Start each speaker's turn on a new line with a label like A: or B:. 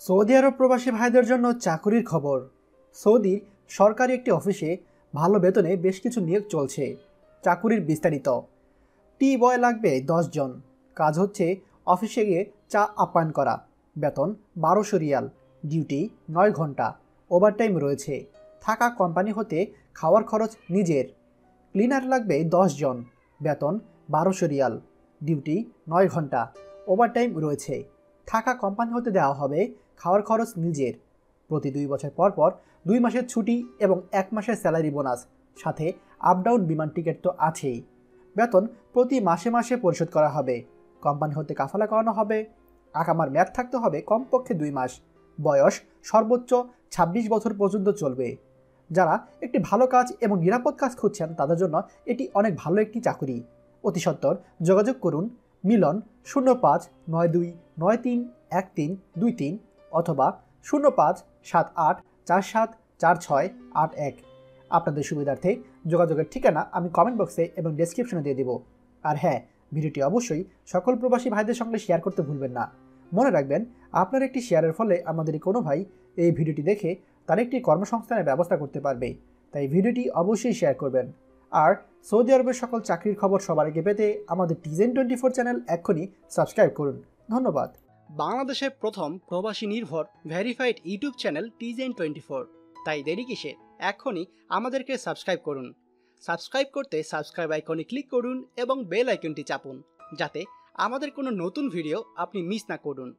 A: Saudi আরব প্রবাসী ভাইদের জন্য চাকুরির খবর। সৌদির সরকারি একটি অফিসে ভালো বেতনে বেশ কিছু নিয়োগ চলছে, চাকুরির বিস্তারিত। টি বয় লাগবে জন, কাজ হচ্ছে অফিসে গিয়ে চা আপ্যায়ন করা, বেতন বারোশো রিয়াল, ডিউটি নয় ঘণ্টা, ওভারটাইম রয়েছে, থাকা কোম্পানি হতে খাওয়ার খরচ নিজের। ক্লিনার লাগবে জন, বেতন বারোশো রিয়াল, ডিউটি নয় ঘণ্টা, ওভারটাইম রয়েছে থাকা কোম্পানি হতে দেওয়া হবে খাওয়ার খরচ নিজের। প্রতি দুই বছর পর পর দুই মাসের ছুটি এবং এক মাসের স্যালারি বোনাস সাথে আপ ডাউন বিমান টিকিট তো আছেই। বেতন প্রতি মাসে মাসে পরিশোধ করা হবে। কোম্পানি হতে কাফালা করানো হবে। আকামার মেয়াদ থাকতে হবে কমপক্ষে দুই মাস। বয়স সর্বোচ্চ ২৬ বছর পর্যন্ত চলবে। যারা একটি ভালো কাজ এবং নিরাপদ কাজ খুঁজছেন, তাদের জন্য এটি অনেক ভালো একটি চাকুরি। অতি সত্বর যোগাযোগ করুন মিলন শূন্য পাঁচ নয় দুই নয় তিন এক তিন দুই তিন অথবা শূন্য পাঁচ সাত আট চার সাত চার ছয় আট এক। আপনাদের সুবিধার্থে যোগাযোগের ঠিকানা আমি কমেন্ট বক্সে এবং ডেসক্রিপশনে দিয়ে দেবো। আর হ্যাঁ ভিডিওটি অবশ্যই সকল প্রবাসী ভাইদের সঙ্গে শেয়ার করতে ভুলবেন না। মনে রাখবেন, আপনার একটি শেয়ারের ফলে আমাদের কোনো ভাই এই ভিডিওটি দেখে তার একটি কর্মসংস্থানের ব্যবস্থা করতে পারবে। তাই ভিডিওটি অবশ্যই শেয়ার করবেন। আর সৌদি আরবের সকল চাকরির খবর সবার আগে পেতে আমাদের টিজেন টোয়েন্টি ফোর চ্যানেল এক্ষুনি সাবস্ক্রাইব করুন। ধন্যবাদ।
B: বাংলাদেশের প্রথম প্রবাসী নির্ভর ভেরিফাইড ইউটিউব চ্যানেল টিজেন টোয়েন্টি ফোর তাই দেরি কিসে এখনই আমাদেরকে সাবস্ক্রাইব করুন। সাবস্ক্রাইব করতে সাবস্ক্রাইব আইকনে ক্লিক করুন এবং বেল আইকনটি চাপুন, যাতে আমাদের কোনো নতুন ভিডিও আপনি মিস না করুন।